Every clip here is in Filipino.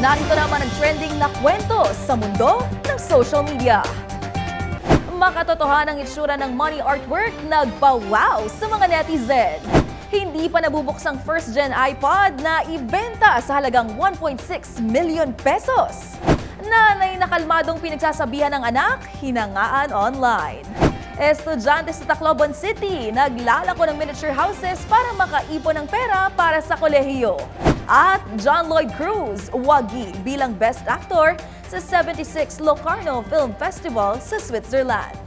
Narito naman ang trending na kwento sa mundo ng social media. Makatotohanang itsura ng money artwork nagpa-wow sa mga netizen. Hindi pa nabubuksang first-gen iPod na ibenta sa halagang 1.6 million pesos. Nanay na kalmadong pinagsasabihan ng anak, hinangaan online. Estudyante sa Tacloban City, naglalako ng miniature houses para makaipon ng pera para sa kolehiyo. At John Lloyd Cruz, wagi bilang Best Actor sa 76 Locarno Film Festival sa Switzerland.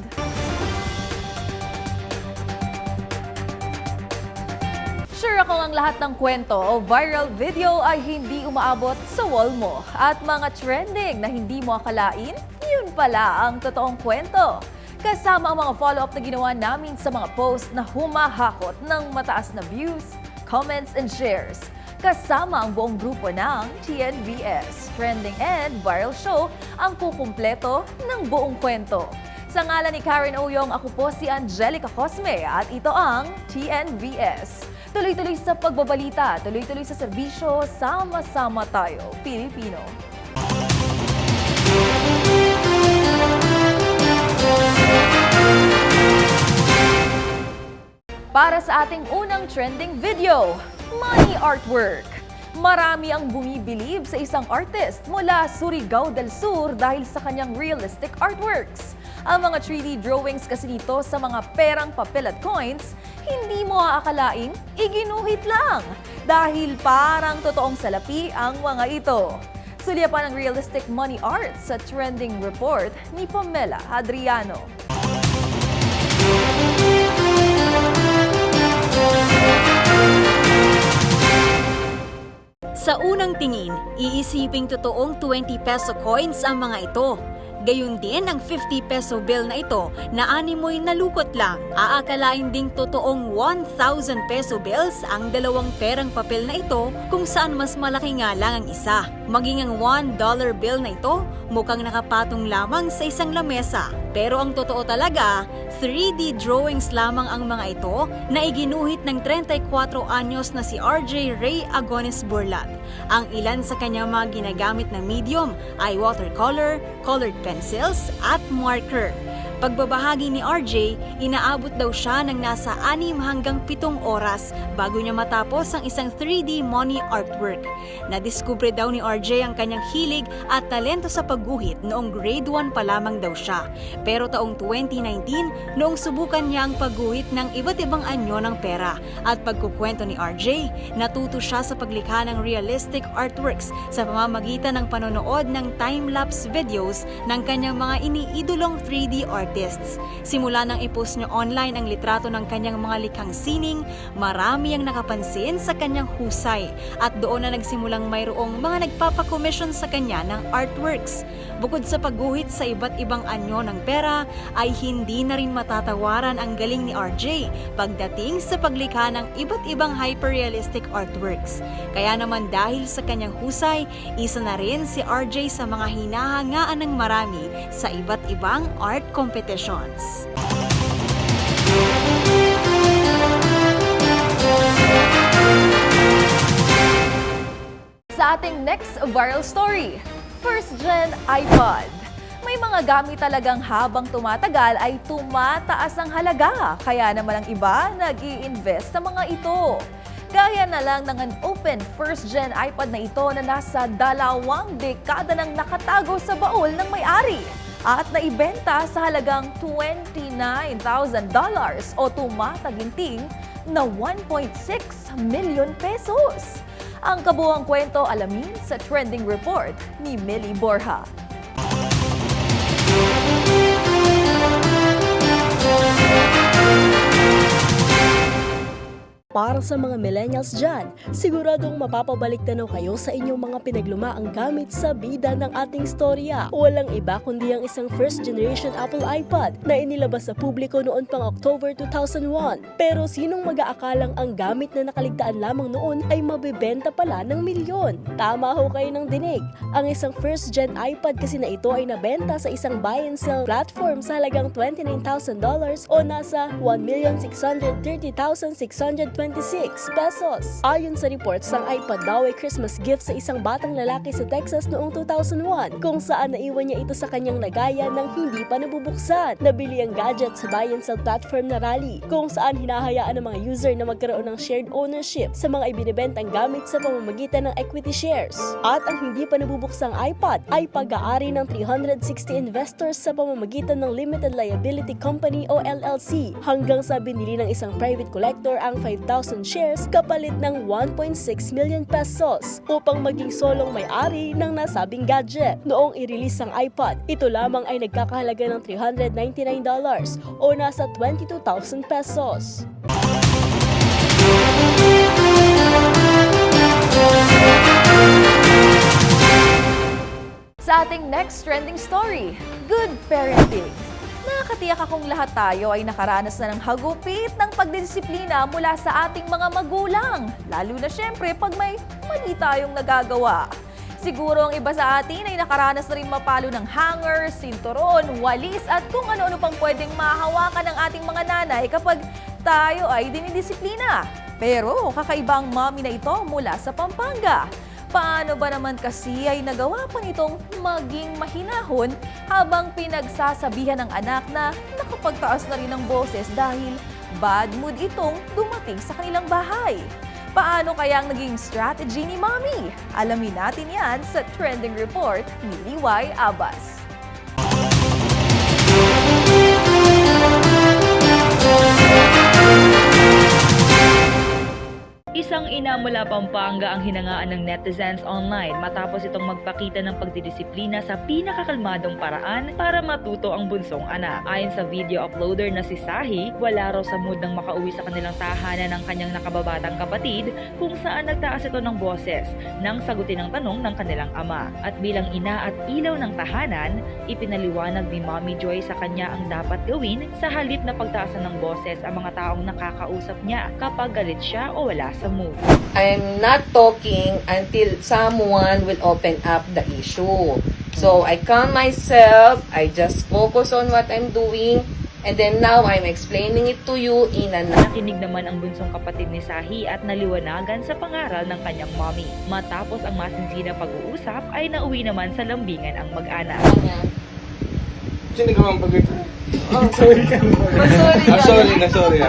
Sure ako ang lahat ng kwento o viral video ay hindi umaabot sa wall mo. At mga trending na hindi mo akalain, yun pala ang totoong kwento. Kasama ang mga follow-up na ginawa namin sa mga post na humahakot ng mataas na views, comments, and shares. Kasama ang buong grupo ng TNVS, Trending and Viral Show ang kukumpleto ng buong kwento. Sa ngalan ni Karen Oyong, ako po si Angelica Cosme at ito ang TNVS. Tuloy-tuloy sa pagbabalita, tuloy-tuloy sa serbisyo, sama-sama tayo, Pilipino. Para sa ating unang trending video, money artwork. Marami ang bumibilib sa isang artist mula Surigao del Sur dahil sa kanyang realistic artworks. Ang mga 3D drawings kasi nito sa mga perang papel at coins, hindi mo aakalaing iginuhit lang dahil parang totoong salapi ang mga ito. Sulya pa ng realistic money art sa trending report ni Pamela Adriano. Sa unang tingin, iisiping totoong 20 peso coins ang mga ito. Gayun din ang 50 peso bill na ito na animoy nalukot lang. Aakalain ding totoong 1,000 peso bills ang dalawang perang papel na ito kung saan mas malaki nga lang ang isa. Maging ang 1 dollar bill na ito mukhang nakapatong lamang sa isang lamesa. Pero ang totoo talaga, 3D drawings lamang ang mga ito na iginuhit ng 34 anyos na si RJ Ray Agones Burlat. Ang ilan sa kanyang mga ginagamit na medium ay watercolor, colored pencils at marker. Pagbabahagi ni RJ, inaabot daw siya ng nasa 6 hanggang 7 oras bago niya matapos ang isang 3D money artwork. Nadiskubre daw ni RJ ang kanyang hilig at talento sa pagguhit noong grade 1 pa lamang daw siya. Pero taong 2019, noong subukan niya ang pagguhit ng iba't ibang anyo ng pera at pagkukwento ni RJ, natuto siya sa paglikha ng realistic artworks sa pamamagitan ng panonood ng time-lapse videos ng kanyang mga iniidolong 3D artists. Simula nang ipost niya online ang litrato ng kanyang mga likhang sining, marami ang nakapansin sa kanyang husay at doon na nagsimulang mayroong mga nagpapakomisyon sa kanya ng artworks. Bukod sa pagguhit sa iba't ibang anyo ng pera, ay hindi na rin matatawaran ang galing ni RJ pagdating sa paglikha ng iba't ibang hyperrealistic artworks. Kaya naman dahil sa kanyang husay, isa na rin si RJ sa mga hinahangaan ng marami sa iba't ibang art competitions. Sa ating next viral story, first gen iPod. May mga gamit talagang habang tumatagal ay tumataas ang halaga. Kaya naman ang iba nag invest sa mga ito. Gaya na lang ng an open first gen iPod na ito na nasa dalawang dekada nang nakatago sa baul ng may-ari at naibenta sa halagang $29,000 o tumataginting na 1.6 million pesos. Ang kabuang kwento alamin sa trending report ni Millie Borja. Para sa mga millennials dyan, siguradong mapapabalik tanaw kayo sa inyong mga pinaglumaang gamit sa bida ng ating storya. Walang iba kundi ang isang first generation Apple iPod na inilabas sa publiko noon pang October 2001. Pero sinong mag-aakalang ang gamit na nakaligtaan lamang noon ay mabibenta pala ng milyon? Tama ho kayo ng dinig. Ang isang first gen iPod kasi na ito ay nabenta sa isang buy and sell platform sa halagang $29,000 o nasa 1,630,620 pesos. Ayon sa reports, ang iPad daw ay Christmas gift sa isang batang lalaki sa Texas noong 2001 kung saan naiwan niya ito sa kanyang lagayan ng hindi pa nabubuksan. Nabili ang gadget sa buy and sell platform na Rally kung saan hinahayaan ng mga user na magkaroon ng shared ownership sa mga ibinibentang gamit sa pamamagitan ng equity shares. At ang hindi pa nabubuksang iPad ay pag-aari ng 360 investors sa pamamagitan ng Limited Liability Company o LLC hanggang sa binili ng isang private collector ang 5,000 shares kapalit ng 1.6 million pesos upang maging solong may-ari ng nasabing gadget. Noong i-release ang iPad, ito lamang ay nagkakahalaga ng $399 o nasa 22,000 pesos. Sa ating next trending story, good parenting. Nakakatiyak akong lahat tayo ay nakaranas na ng hagupit ng pagdidisiplina mula sa ating mga magulang. Lalo na syempre pag may mali tayong nagagawa. Siguro ang iba sa atin ay nakaranas na rin mapalo ng hanger, sinturon, walis at kung ano-ano pang pwedeng mahawakan ng ating mga nanay kapag tayo ay dinidisiplina. Pero kakaiba ang mommy na ito mula sa Pampanga. Paano ba naman kasi ay nagawa pa nitong maging mahinahon habang pinagsasabihan ng anak na nakapagtaas na rin ng boses dahil bad mood itong dumating sa kanilang bahay? Paano kaya ang naging strategy ni Mommy? Alamin natin yan sa trending report ni Liway Abbas. Isang ina mula Pampanga ang hinangaan ng netizens online matapos itong magpakita ng pagdidisiplina sa pinakakalmadong paraan para matuto ang bunsong anak. Ayon sa video uploader na si Sahi, wala raw sa mood ng makauwi sa kanilang tahanan ng kanyang nakababatang kapatid kung saan nagtaas ito ng boses nang sagutin ang tanong ng kanilang ama. At bilang ina at ilaw ng tahanan, ipinaliwanag ni Mommy Joy sa kanya ang dapat gawin sa halip na pagtaasan ng boses ang mga taong nakakausap niya kapag galit siya o wala sa mood. I'm not talking until someone will open up the issue. So I calm myself, I just focus on what I'm doing, and then now I'm explaining it to you in a Nakinig naman ang bunsong kapatid ni Sahi at naliwanagan sa pangaral ng kanyang mommy. Matapos ang masinsinang pag-uusap ay nauwi naman sa lambingan ang mag-anak. Sino ka bang pag Oh, sorry. sorry. Ah, sorry na, sorry.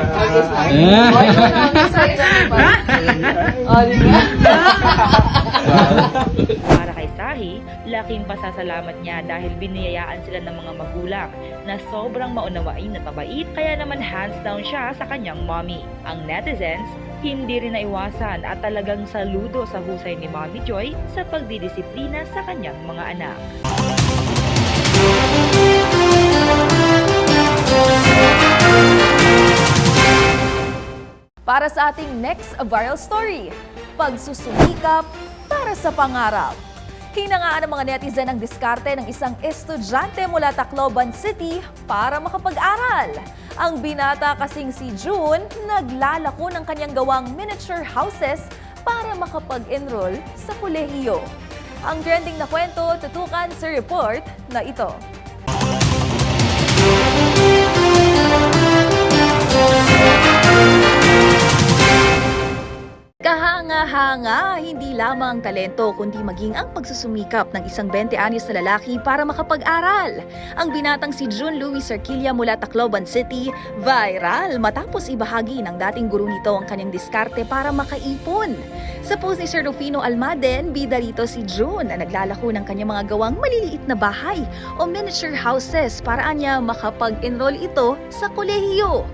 ba? Para kay Sahi, laking pasasalamat niya dahil biniyayaan sila ng mga magulang na sobrang maunawain at mabait kaya naman hands down siya sa kanyang mommy. Ang netizens, hindi rin naiwasan at talagang saludo sa husay ni Mommy Joy sa pagdidisiplina sa kanyang mga anak. Para sa ating next viral story, pagsusumikap para sa pangarap. Hinangaan ng mga netizen ang diskarte ng isang estudyante mula Tacloban City para makapag-aral. Ang binata kasing si June, naglalako ng kanyang gawang miniature houses para makapag-enroll sa kolehiyo. Ang trending na kwento tutukan sa report na ito. Kahanga-hanga, hindi lamang ang talento kundi maging ang pagsusumikap ng isang 20 anyos na lalaki para makapag-aral. Ang binatang si June Louis Sarquilla mula Tacloban City, viral matapos ibahagi ng dating guru nito ang kanyang diskarte para makaipon. Sa post ni Sir Rufino Almaden, bida rito si June na naglalako ng kanyang mga gawang maliliit na bahay o miniature houses para niya makapag-enroll ito sa kolehiyo.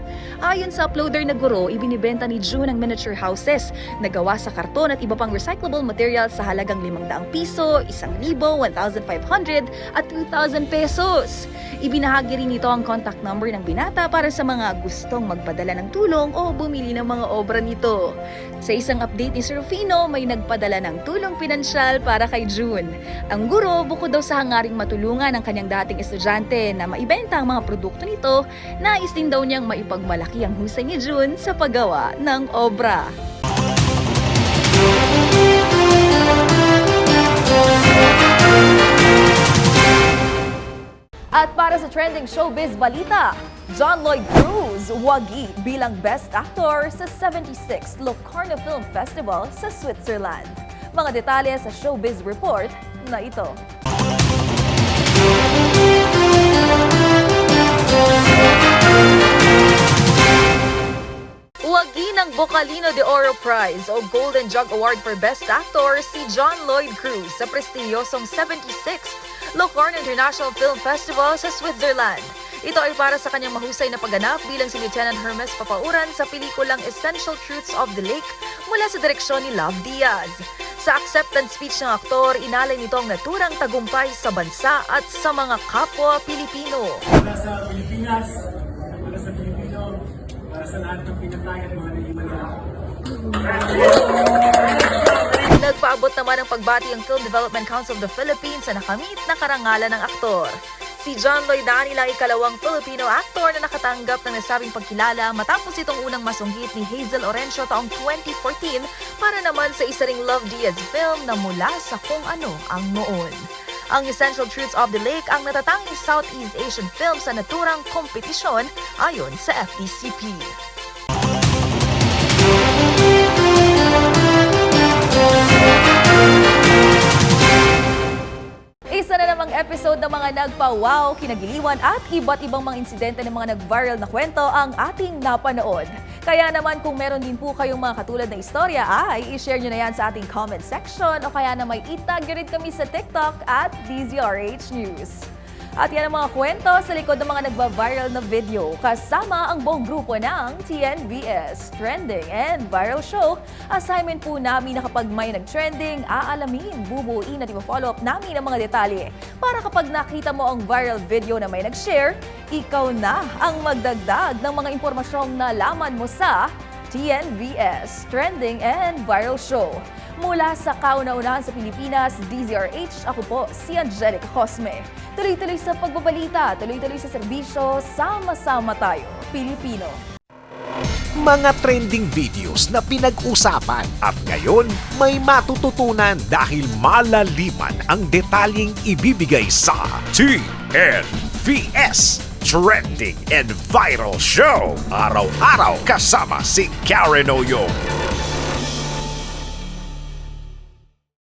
Ayon sa uploader na guro, ibinibenta ni June ang miniature houses na gawa sa karton at iba pang recyclable materials sa halagang 500 piso, 1,000, 1,500 at 2,000 pesos. Ibinahagi rin nito ang contact number ng binata para sa mga gustong magpadala ng tulong o bumili ng mga obra nito. Sa isang update ni Sir Rufino, may nagpadala ng tulong pinansyal para kay June. Ang guro, bukod daw sa hangaring matulungan ang kanyang dating estudyante na maibenta ang mga produkto nito, nais din daw niyang maipagmalaki ang husay ni June sa paggawa ng obra. Para sa trending showbiz balita, John Lloyd Cruz wagi bilang Best Actor sa 76th Locarno Film Festival sa Switzerland. Mga detalye sa showbiz report na ito. Wagi ng Bocalino de Oro Prize o Golden Jug Award for Best Actor si John Lloyd Cruz sa prestigyosong 76th Locarno International Film Festival sa Switzerland. Ito ay para sa kanyang mahusay na pagganap bilang si Lieutenant Hermes Papauran sa pelikulang Essential Truths of the Lake mula sa direksyon ni Love Diaz. Sa acceptance speech ng aktor, inalay nito ang naturang tagumpay sa bansa at sa mga kapwa Pilipino. para sa Pilipinas, para sa Pilipino, para sa lahat ng pinatay at mga naiwan nila. Nagpaabot naman ng pagbati ang Film Development Council of the Philippines sa nakamit na karangalan ng aktor. Si John Lloyd Dani lang ikalawang Filipino actor na nakatanggap ng nasabing pagkilala matapos itong unang masunggit ni Hazel Orencio taong 2014 para naman sa isa ring Love Diaz film na mula sa kung ano ang noon. Ang Essential Truths of the Lake ang natatanging Southeast Asian film sa naturang kompetisyon ayon sa FDCP. Isa na namang episode ng mga nagpa-wow, kinagiliwan at iba't ibang mga insidente ng mga nag-viral na kwento ang ating napanood. Kaya naman kung meron din po kayong mga katulad na istorya ay i-share nyo na yan sa ating comment section o kaya na may itag rin kami sa TikTok at DZRH News. At yan ang mga kwento sa likod ng mga nagba-viral na video kasama ang buong grupo ng TNVS Trending and Viral Show. Assignment po namin na kapag may nag-trending, aalamin, bubuuin at i-follow up namin ang mga detalye para kapag nakita mo ang viral video na may nag-share, ikaw na ang magdagdag ng mga impormasyong nalaman mo sa TNVS Trending and Viral Show. Mula sa kauna-unahan sa Pilipinas, DZRH, ako po si Angelica Cosme. Tuloy-tuloy sa pagbabalita, tuloy-tuloy sa serbisyo, sama-sama tayo, Pilipino. mga trending videos na pinag-usapan at ngayon may matututunan dahil malaliman ang detalyeng ibibigay sa TNVS Trending and Viral Show. Araw-araw kasama si Karen Oyong.